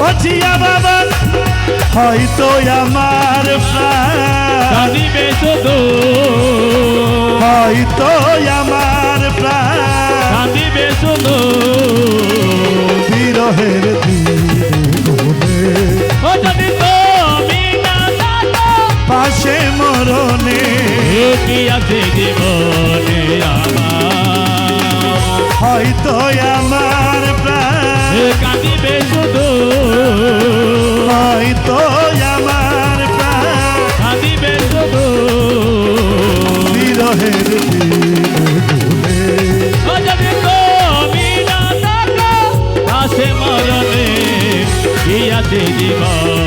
ও জিয়া বাবা হয়তো আমার প্রাণ। কাঁদিবে শুধু। হয়তো আমার প্রাণ। কাঁদিবে শুধু। বিরহের পাশে মরণে কি আছে জীবনে আমার। হয়তো আমার প্রাণ। কাঁদিবে শুধু। হয়তো আমার কাঁদিবে শুধু বিরহের পাশে মরণে আছে জীবনে।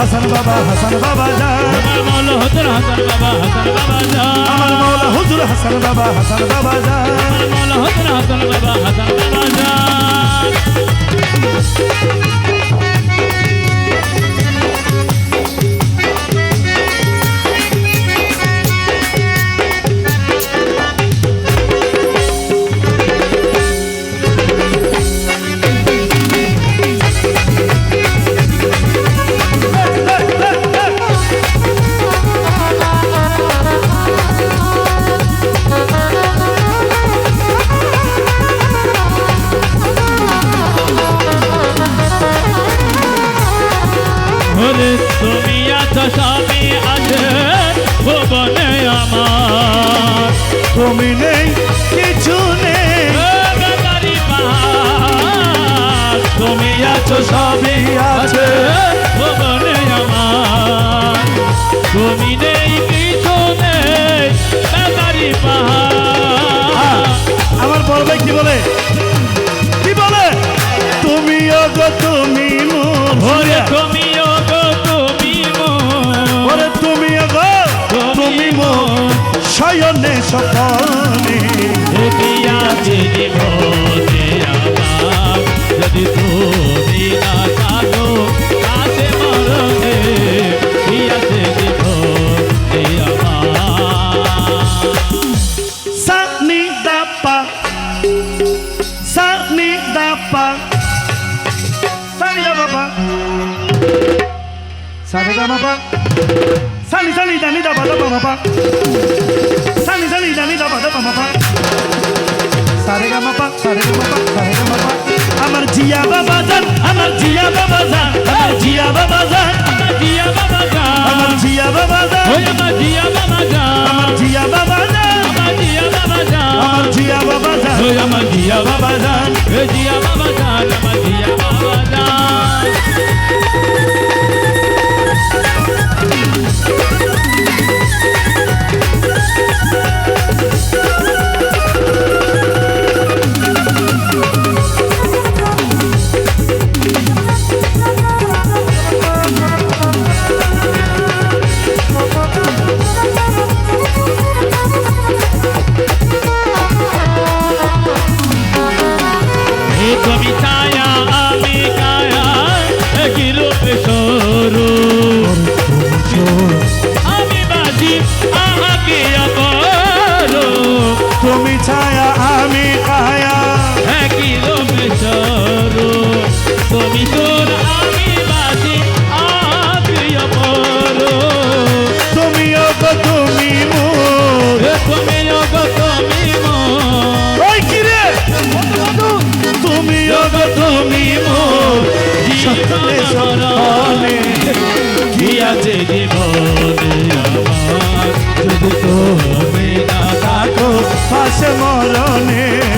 হাসান বাবা হাসান বাবা যান আমার মাওলা হুজুর হাসান বাবা হাসান বাবা জান আমার মাওলা হুজুর হাসান বাবা হাসান বাবা যান আমার মাওলা হুজুর হাসান বাবা ওরে তুমি আছো স্বামী আছে ভুবনে আমার। তুমি নেই কিছু নেই। তুমি আছো সবই আছে ভুবনে আমার। তুমি নেই কিছু নেই বেকারি আমার বড় ভাই কি বলে? কি বলে? তুমি তুমি মোর তুমি শয়নে সপনে আছে জীবনে আমার যদি তুমি না থাকো কাছে মরণে আছে জীবনে আমার ni da pa sa ni da pa pa sa ni da ni da pa ma pa sa ni sa ni da ni da pa ma pa sa re ga ma pa sa re ga ma pa sa re ga ma pa আমার জিয়া বাবা জান আমার জিয়া বাবা জান আমার জিয়া বাবা জান জিয়া বাবা গা আমার জিয়া বাবা জান ওই আমার জিয়া বাবা গা আমার জিয়া বাবা জান আমার জিয়া বাবা গা আমার জিয়া বাবা জান ওই আমার জিয়া বাবা বাবা জান এ জিয়া ছবি ছায়া আমি কায়া কি রূপ সরু। আমি বাজি আহাকে করো তুমি ছায়া আমি কায়া কি রূপ সরু। তুমি তো ফাঁসে মরণে